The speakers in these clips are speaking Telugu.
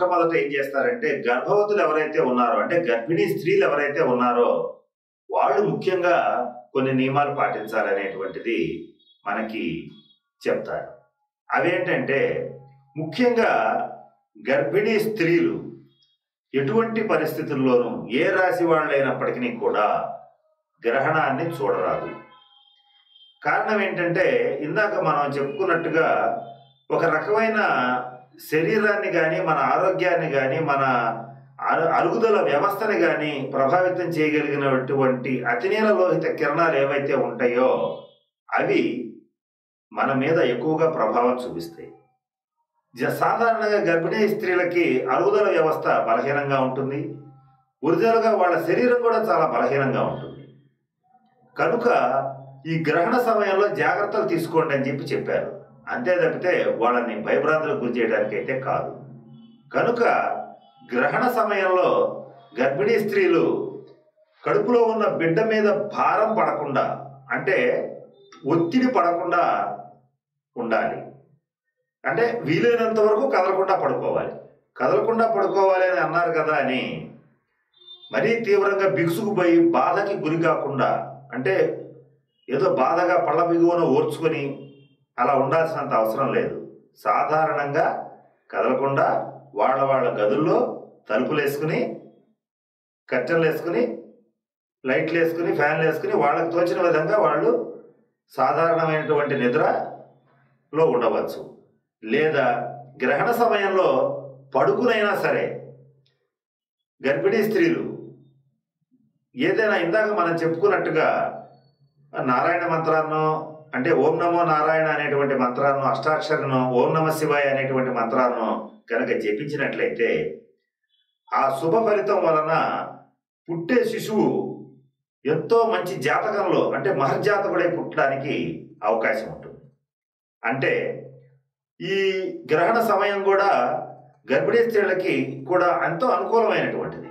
మొట్టమొదట ఏం చేస్తారంటే గర్భవతులు ఎవరైతే ఉన్నారో అంటే గర్భిణీ స్త్రీలు ఎవరైతే ఉన్నారో వాళ్ళు ముఖ్యంగా కొన్ని నియమాలు పాటించాలనేటువంటిది మనకి చెప్తారు. అవేంటంటే ముఖ్యంగా గర్భిణీ స్త్రీలు ఎటువంటి పరిస్థితుల్లోనూ ఏ రాశి వాళ్ళైనప్పటికీ కూడా గ్రహణాన్ని చూడరాదు. కారణం ఏంటంటే ఇందాక మనం చెప్పుకున్నట్టుగా ఒక రకమైన శరీరాన్ని కానీ మన ఆరోగ్యాన్ని కానీ మన అరు- అరుగుదల వ్యవస్థని కానీ ప్రభావితం చేయగలిగినటువంటి అతినీల లోహిత కిరణాలు ఏవైతే ఉంటాయో అవి మన మీద ఎక్కువగా ప్రభావం చూపిస్తాయి. జ- సాధారణంగా గర్భిణీ స్త్రీలకి అరుగుదల వ్యవస్థ బలహీనంగా ఉంటుంది. ఒరిజినల్గా వాళ్ళ శరీరం కూడా చాలా బలహీనంగా ఉంటుంది. కనుక ఈ గ్రహణ సమయంలో జాగ్రత్తలు తీసుకోండి అని చెప్పి చెప్పారు. అంతే తప్పితే వాళ్ళని భయభ్రాంతులకు గురి చేయడానికి అయితే కాదు. కనుక గ్రహణ సమయంలో గర్భిణీ స్త్రీలు కడుపులో ఉన్న బిడ్డ మీద భారం పడకుండా అంటే ఒత్తిడి పడకుండా ఉండాలి. అంటే వీలైనంత వరకు కదలకుండా పడుకోవాలి. కదలకుండా పడుకోవాలి అని అన్నారు కదా అని మరీ తీవ్రంగా బిగుసుకుపోయి బాధకి గురి కాకుండా అంటే ఏదో బాధగా పళ్ళ బిగువన ఓర్చుకొని అలా ఉండాల్సినంత అవసరం లేదు. సాధారణంగా కదలకుండా వాళ్ళ వాళ్ళ గదుల్లో తలుపులు వేసుకుని కట్టెలు వేసుకుని లైట్లు వేసుకుని ఫ్యాన్లు వేసుకుని వాళ్ళకు తోచిన విధంగా వాళ్ళు సాధారణమైనటువంటి నిద్రలో ఉండవచ్చు. లేదా గ్రహణ సమయంలో పడుకునైనా సరే గర్భిణీ స్త్రీలు ఏదైనా ఇందాక మనం చెప్పుకున్నట్టుగా నారాయణ మంత్రాన్నో అంటే ఓం నమో నారాయణ అనేటువంటి మంత్రాలను అష్టాక్షరను ఓం నమ శివాయ అనేటువంటి మంత్రాలను కనుక జపించినట్లయితే ఆ శుభ ఫలితం వలన పుట్టే శిశువు ఎంతో మంచి జాతకంలో అంటే మహర్జాతకుడై పుట్టడానికి అవకాశం ఉంటుంది. అంటే ఈ గ్రహణ సమయం కూడా గర్భిణీ స్త్రీలకి కూడా ఎంతో అనుకూలమైనటువంటిది.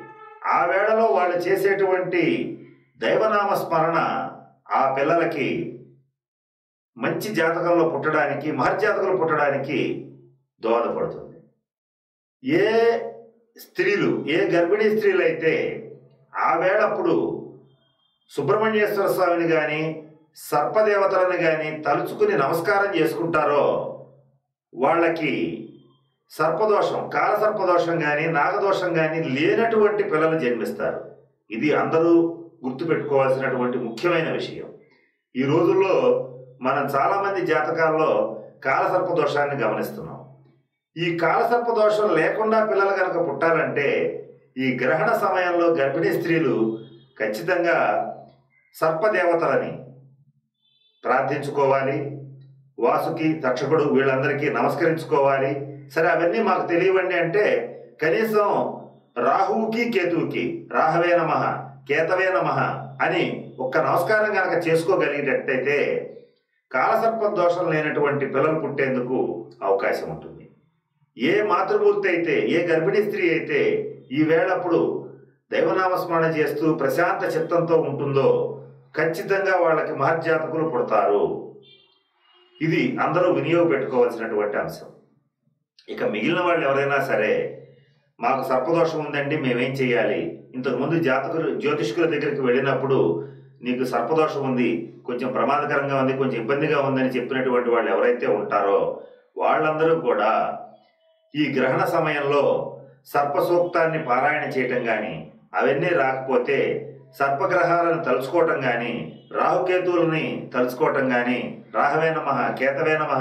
ఆ వేళలో వాళ్ళు చేసేటువంటి దైవనామ స్మరణ ఆ పిల్లలకి మంచి జాతకంలో పుట్టడానికి మహర్జాతకంలో పుట్టడానికి దోహదపడుతుంది. ఏ స్త్రీలు ఏ గర్భిణీ స్త్రీలు అయితే ఆ వేళప్పుడు సుబ్రహ్మణ్యేశ్వర స్వామిని కానీ సర్పదేవతలను కానీ తలుచుకుని నమస్కారం చేసుకుంటారో వాళ్ళకి సర్పదోషం కాల సర్పదోషం కానీ నాగదోషం కానీ లేనటువంటి పిల్లలు జన్మిస్తారు. ఇది అందరూ గుర్తుపెట్టుకోవాల్సినటువంటి ముఖ్యమైన విషయం. ఈ రోజుల్లో మనం చాలామంది జాతకాల్లో కాలసర్ప దోషాన్ని గమనిస్తున్నాం. ఈ కాలసర్ప దోషం లేకుండా పిల్లలు కనుక పుట్టాలంటే ఈ గ్రహణ సమయంలో గర్భిణీ స్త్రీలు ఖచ్చితంగా సర్పదేవతలని ప్రార్థించుకోవాలి. వాసుకి తక్షకుడు వీళ్ళందరికీ నమస్కరించుకోవాలి. సరే అవన్నీ మాకు తెలియవండి అంటే కనీసం రాహువుకి కేతువుకి రాహవే నమ కేతవే నమ అని ఒక్క నమస్కారం కనుక చేసుకోగలిగేటట్టయితే కాలసర్ప దోషం లేనటువంటి పిల్లలు పుట్టేందుకు అవకాశం ఉంటుంది ఏ మాతృమూర్తి అయితే ఏ గర్భిణీ స్త్రీ అయితే ఈ వేళప్పుడు దైవనామస్మరణ చేస్తూ ప్రశాంత చిత్తంతో ఉంటుందో ఖచ్చితంగా వాళ్ళకి మహర్జాతకులు పుడతారు. ఇది అందరూ వినియోగపెట్టుకోవాల్సినటువంటి అంశం. ఇక మిగిలిన వాళ్ళు ఎవరైనా సరే మాకు సర్పదోషం ఉందండి మేమేం చేయాలి ఇంతకుముందు జాతకులు జ్యోతిష్కుల దగ్గరికి వెళ్ళినప్పుడు నీకు సర్పదోషం ఉంది కొంచెం ప్రమాదకరంగా ఉంది కొంచెం ఇబ్బందిగా ఉందని చెప్పినటువంటి వాళ్ళు ఎవరైతే ఉంటారో వాళ్ళందరూ కూడా ఈ గ్రహణ సమయంలో సర్ప సూక్తాన్ని పారాయణ చేయటం కానీ అవన్నీ రాకపోతే సర్పగ్రహాలను తలుచుకోవటం కానీ రాహుకేతువులని తలుచుకోవటం కానీ రాహవే నమ కేతవే నమ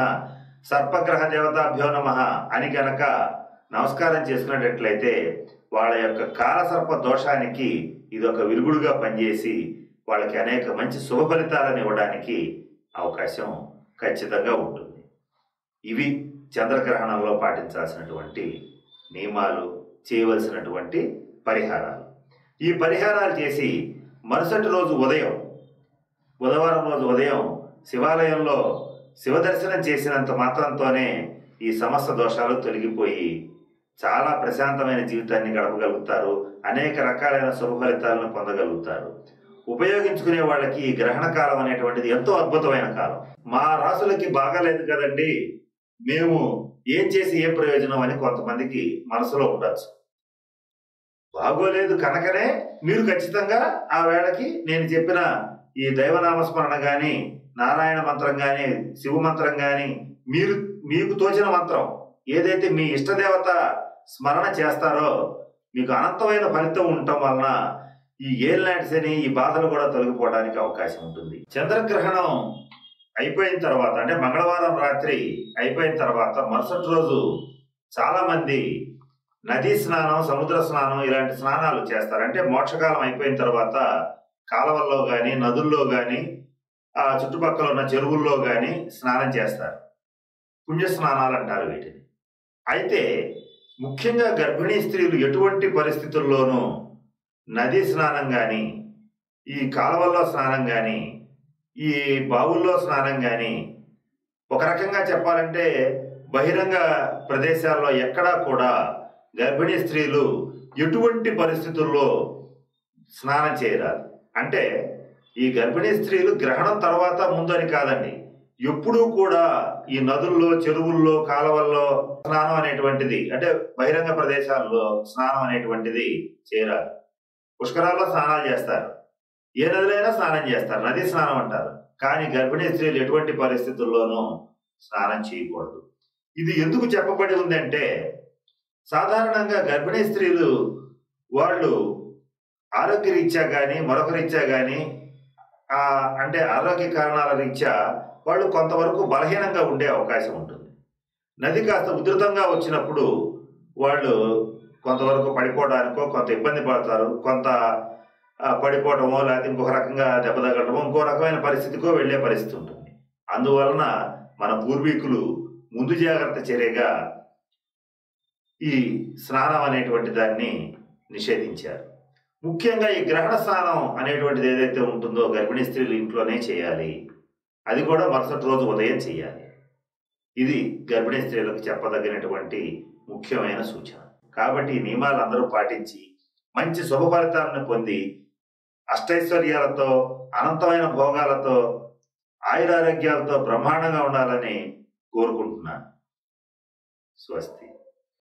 సర్పగ్రహ దేవతాభ్యో నమ అని గనక నమస్కారం చేసుకునేటట్లయితే వాళ్ళ యొక్క కాలసర్ప దోషానికి ఇది ఒక విరుగుడుగా పనిచేసి వాళ్ళకి అనేక మంచి శుభ ఫలితాలను ఇవ్వడానికి అవకాశం ఖచ్చితంగా ఉంటుంది. ఇవి చంద్రగ్రహణంలో పాటించాల్సినటువంటి నియమాలు చేయవలసినటువంటి పరిహారాలు. ఈ పరిహారాలు చేసి మరుసటి రోజు ఉదయం బుధవారం రోజు ఉదయం శివాలయంలో శివదర్శనం చేసినంత మాత్రంతోనే ఈ సమస్త దోషాలు తొలగిపోయి చాలా ప్రశాంతమైన జీవితాన్ని గడపగలుగుతారు. అనేక రకాలైన శుభ ఫలితాలను పొందగలుగుతారు. ఉపయోగించుకునే వాళ్ళకి ఈ గ్రహణ కాలం అనేటువంటిది ఎంతో అద్భుతమైన కాలం. మా రాసులకి బాగాలేదు కదండి. మేము ఏం చేసి ఏ ప్రయోజనం అని కొంతమందికి మనసులో ఉండొచ్చు. బాగోలేదు కనుకనే మీరు ఖచ్చితంగా ఆ వేళకి నేను చెప్పిన ఈ దైవనామస్మరణ కానీ నారాయణ మంత్రం కానీ శివ మంత్రం కానీ మీరు మీకు తోచిన మంత్రం ఏదైతే మీ ఇష్టదేవత స్మరణ చేస్తారో మీకు అనంతమైన ఫలితం ఉండటం వలన ఈ ఏళ్ళనాటి శని ఈ బాధలు కూడా తొలగిపోవడానికి అవకాశం ఉంటుంది. చంద్రగ్రహణం అయిపోయిన తర్వాత అంటే మంగళవారం రాత్రి అయిపోయిన తర్వాత మరుసటి రోజు చాలా మంది నదీ స్నానం సముద్ర స్నానం ఇలాంటి స్నానాలు చేస్తారు. అంటే మోక్షకాలం అయిపోయిన తర్వాత కాలవల్లో కానీ నదుల్లో కానీ ఆ చుట్టుపక్కల ఉన్న చెరువుల్లో కానీ స్నానం చేస్తారు. పుణ్య స్నానాలు అంటారు వీటిని. అయితే ముఖ్యంగా గర్భిణీ స్త్రీలు ఎటువంటి పరిస్థితుల్లోనూ నది స్నానం కానీ ఈ కాలువల్లో స్నానం కానీ ఈ బావుల్లో స్నానం కానీ ఒక రకంగా చెప్పాలంటే బహిరంగ ప్రదేశాల్లో ఎక్కడా కూడా గర్భిణీ స్త్రీలు ఎటువంటి పరిస్థితుల్లో స్నానం చేయరాదు. అంటే ఈ గర్భిణీ స్త్రీలు గ్రహణం తర్వాత ముందని కాదండి. ఎప్పుడూ కూడా ఈ నదుల్లో చెరువుల్లో కాలువల్లో స్నానం అనేటువంటిది అంటే బహిరంగ ప్రదేశాల్లో స్నానం అనేటువంటిది చేయరాదు. పుష్కరాల్లో స్నానాలు చేస్తారు. ఏ నదిలైనా స్నానం చేస్తారు. నది స్నానం అంటారు. కానీ గర్భిణీ స్త్రీలు ఎటువంటి పరిస్థితుల్లోనూ స్నానం చేయకూడదు. ఇది ఎందుకు చెప్పబడి ఉందంటే సాధారణంగా గర్భిణీ స్త్రీలు వాళ్ళు ఆరోగ్య రీత్యా కానీ మరొక రీత్యా కానీ అంటే ఆరోగ్య కారణాల రీత్యా వాళ్ళు కొంతవరకు బలహీనంగా ఉండే అవకాశం ఉంటుంది. నది కాస్త ఉధృతంగా వచ్చినప్పుడు వాళ్ళు కొంతవరకు పడిపోవడానికో కొంత ఇబ్బంది పడతారు కొంత పడిపోవడమో పడిపోవటమో లేకపోతే ఇంకొక రకంగా దెబ్బ తగలటమో ఇంకో రకమైన పరిస్థితికో వెళ్ళే పరిస్థితి ఉంటుంది. అందువలన మన పూర్వీకులు ముందు జాగ్రత్త చర్యగా ఈ స్నానం అనేటువంటి దాన్ని నిషేధించారు. ముఖ్యంగా ఈ గ్రహణ స్నానం అనేటువంటిది ఏదైతే ఉంటుందో గర్భిణీ స్త్రీలు ఇంట్లోనే చేయాలి. అది కూడా మరుసటి రోజు ఉదయం చేయాలి. ఇది గర్భిణీ స్త్రీలకు చెప్పదగినటువంటి ముఖ్యమైన సూచన. కాబట్టి ఈ నియమాలు అందరూ పాటించి మంచి శుభ ఫలితాలను పొంది అష్టైశ్వర్యాలతో అనంతమైన భోగాలతో ఆయురారోగ్యాలతో బ్రహ్మాండంగా ఉండాలని కోరుకుంటున్నాను. స్వస్తి.